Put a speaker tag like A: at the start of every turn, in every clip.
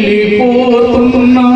A: వెళ్ళిపోతున్నా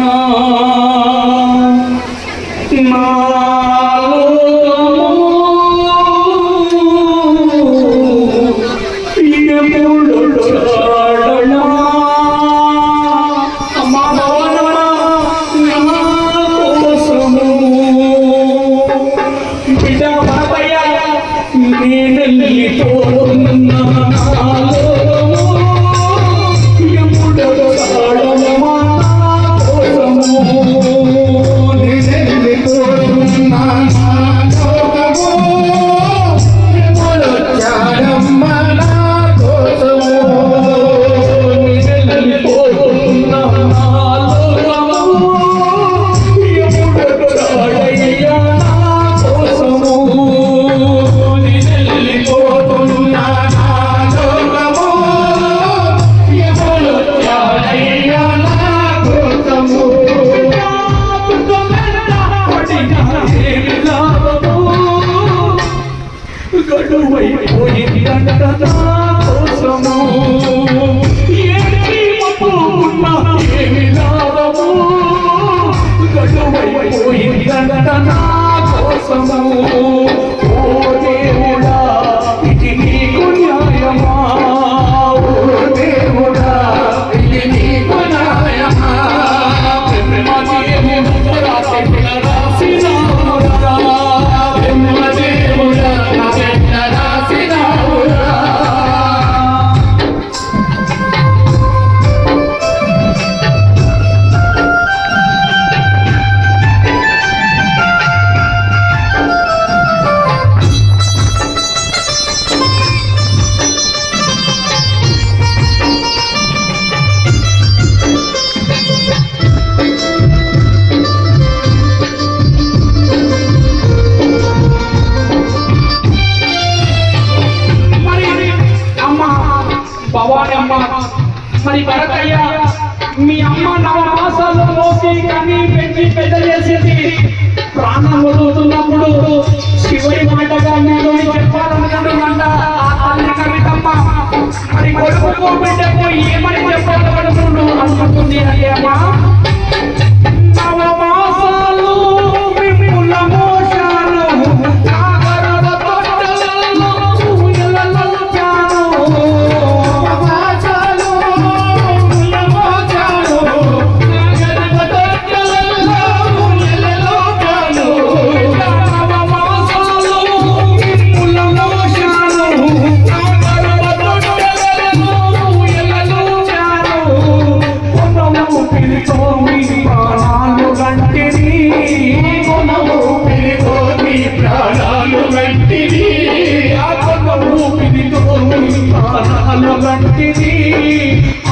A: ప్రాణాలు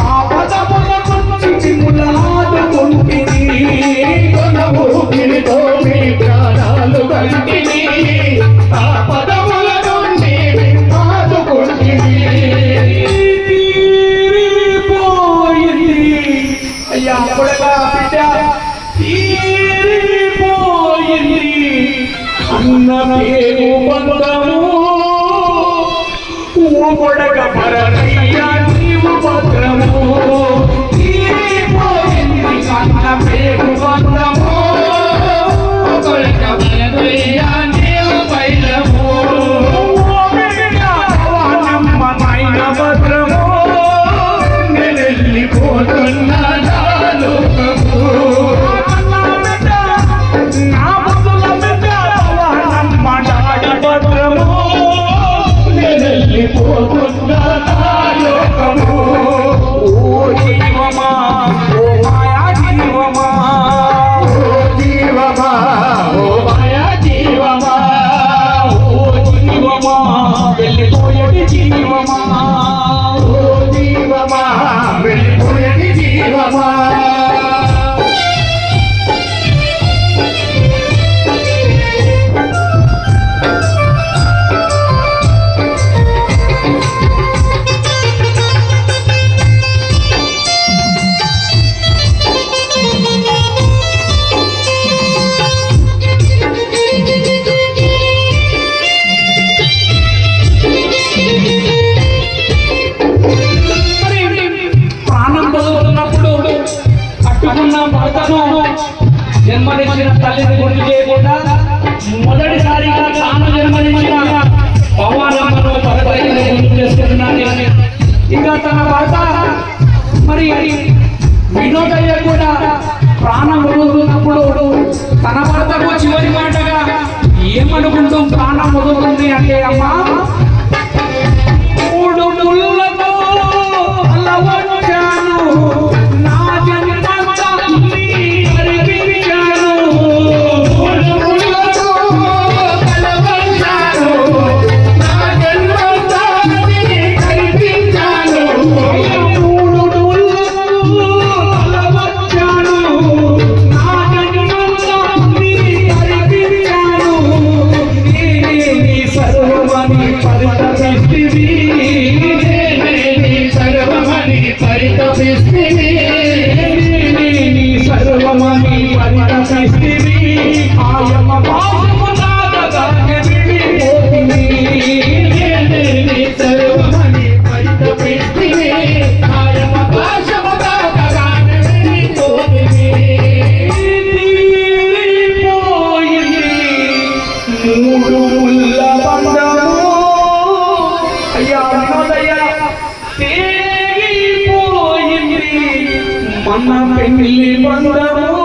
A: అన్న పెళ్ళి బంధము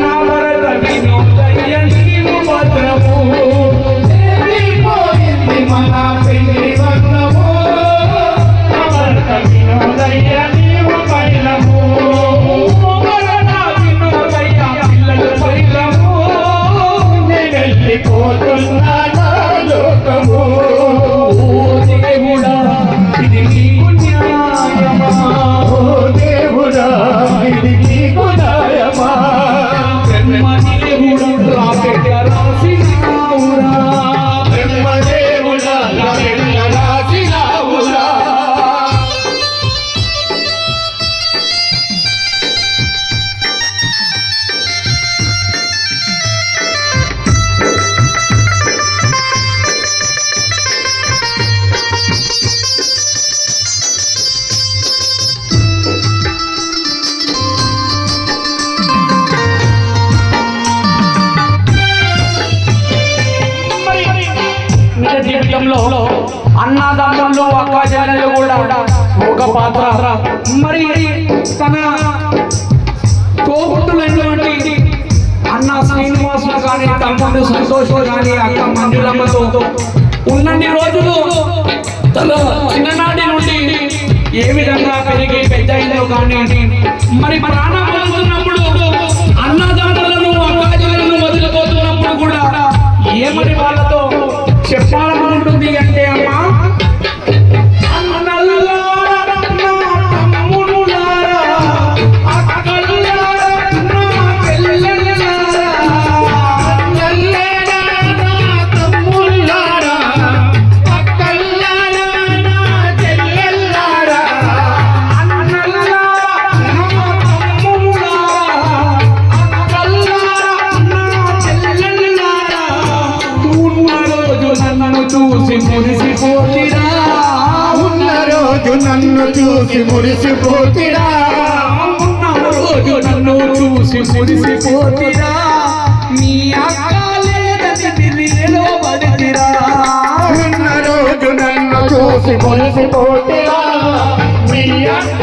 A: నా భరత వినోదయ్యీ భద్రము పోయింది మన పెళ్ళి పాత్ర. మరి తన తోబుట్టులైనటువంటి అన్న శ్రీనివాసులు కానీ తమ్ముడు సంతోష్ కానీ అక్క మంజులమ్మతో ఉన్నన్ని రోజులు తన చిన్ననాటి నుండి ఏ విధంగా పెరిగి పెద్ద అయిందో కానీ మరి మా నాన్న చూసి మురిసిపోతిరా.
B: రోజు నన్ను చూసి మురిసిపోతిరా.
A: మీ అక్క లేదని నిలబడితిరా
B: ఉన్న రోజు నన్ను చూసి మురిసిపోతిరా.
A: మీ అక్క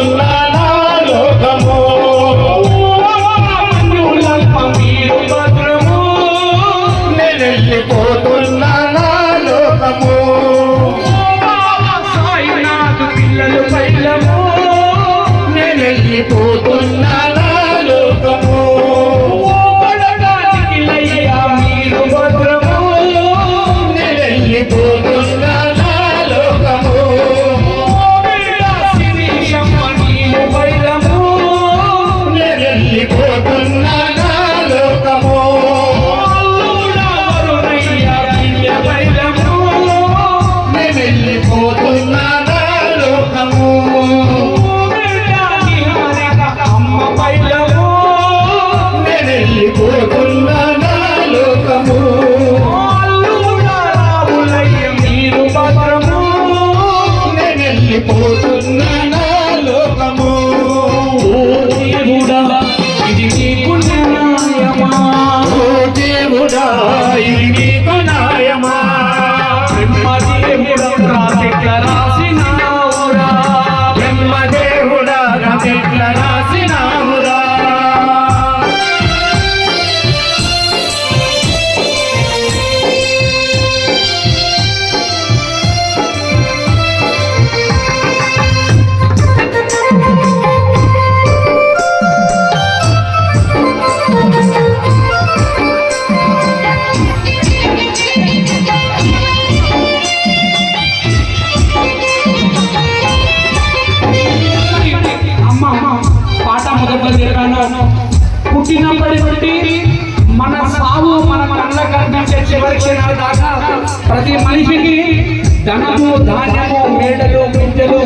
A: ధనము ధాన్యము మేడలు విద్యలు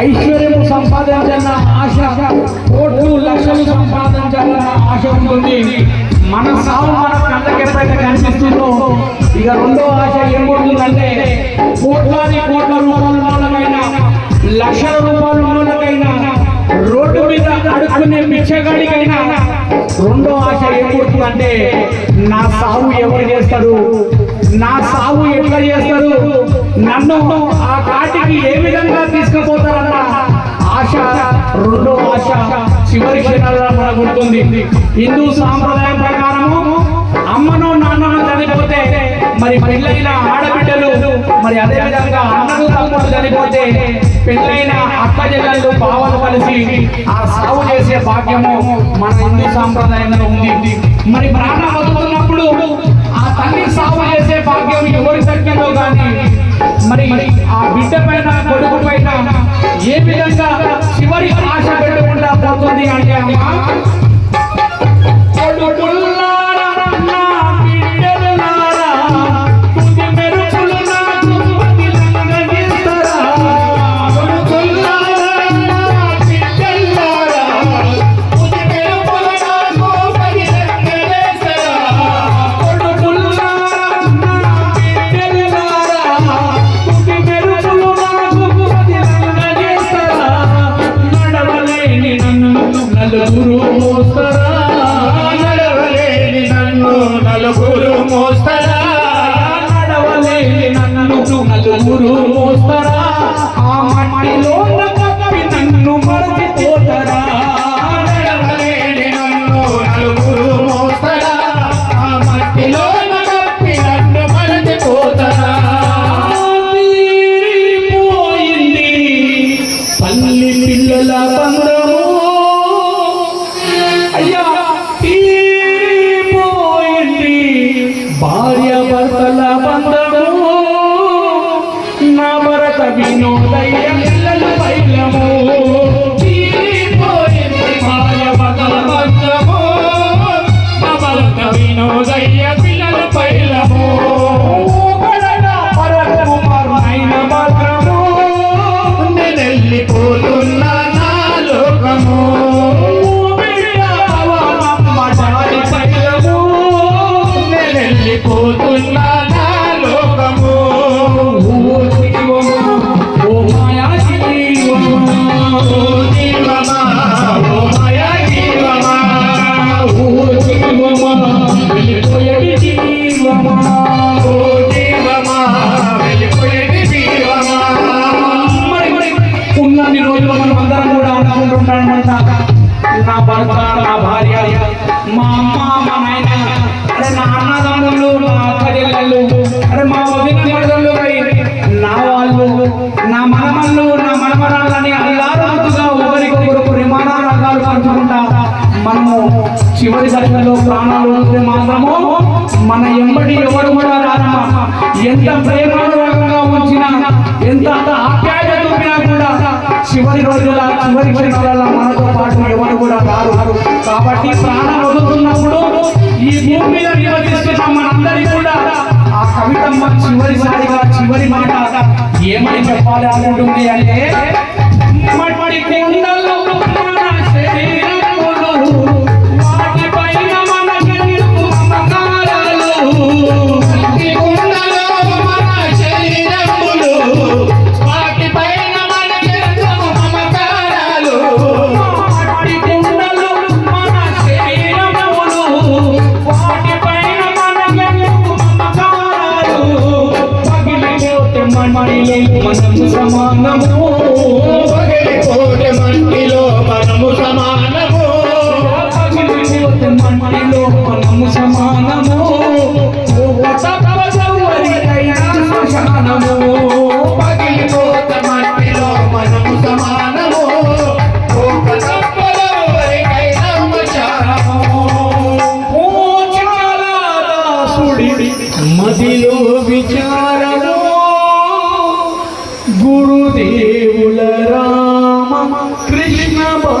A: ఐశ్వర్యము సంపాదించాలన్న ఆశ కోట్లు లక్షలు సంపాదించాలన్న ఆశ ఉంటుంది. మన సాగు మన కళ్ళకి ఎప్పుడైతే కనిపిస్తుందో ఇక రెండో ఆశ ఏమవుతుందంటే కోట్లాది కోట్ల రూపాయల మూలమైన లక్షల రూపాయల మూలకైనా రోడ్డు మీద అడుక్కునే పిచ్చగాడికైనా రెండో ఆశ ఏమవుతుందంటే నా సాగు ఎవరు చేస్తారు? నా సాగు ఎట్లా చేస్తారు నన్ను ఆ కాటికి ఏ విధంగా తీసుకుపోతారన్న? ఆశ రెండో ఆశ చివరి క్షణాల్లో మనకు ఉంటుంది. హిందూ సాంప్రదాయం ప్రకారము అమ్మను నాన్నను చనిపోతే మరి పెళ్ళైన ఆడబిడ్డలు మరి అదే విధంగా అన్నలు తమ్ముడు చనిపోతే పెళ్ళైన అక్క జల్లలు బావలు కలిసి ఆ సాగు చేసే భాగ్యము మన హిందూ సాంప్రదాయంలో ఉంది. మరి ప్రాణం వదులుతున్నప్పుడు ఆ తల్లి సాగు చేసే భాగ్యం ఎవరి దక్కిందో కానీ మరి ఆ బిడ్డ పైన కొడుకు పైన ఏ విధంగా చివరి ఆశ పెట్టుకుంటా పోతుంది అంటే అనుకుంటుంటామన్నమాట నా భర్త నా భార్య మా అమ్మ మా నాయన అరే నా అన్నదమ్ములు నా అక్క చెల్లెళ్ళు అరే మా వదిన మరదళ్ళు నా వాళ్ళు నా మనమల్లు నా మనమరాళ్ళని అల్లారుగా ఒకరికొకరు ప్రేమానాలు పంచుకుంటా మనము చివరి దశలో ప్రాణాలు ఉంటే మాత్రము మన ఎంబడి ఎవరు కూడా రారమ్మా ఎంత ప్రేమానురాగంగా ఉంచినా ఎంత ఆప్యాయత చివరి రోజుల చివరి క్షణాల మనతో పాటు ఎవరు కూడా రారు. కాబట్టి ప్రాణం వదులుతున్నప్పుడు ఈ భూమి మీద నివసిస్తున్న మనందరికీ కూడా ఆ కవితమ్మ చివరిసారిగా చివరి మాట ఏమని చెప్పాలి అనుకుంటుంది అంటే
B: మదిలో విచారలో
A: గురుదేవుల రామ కృష్ణ బా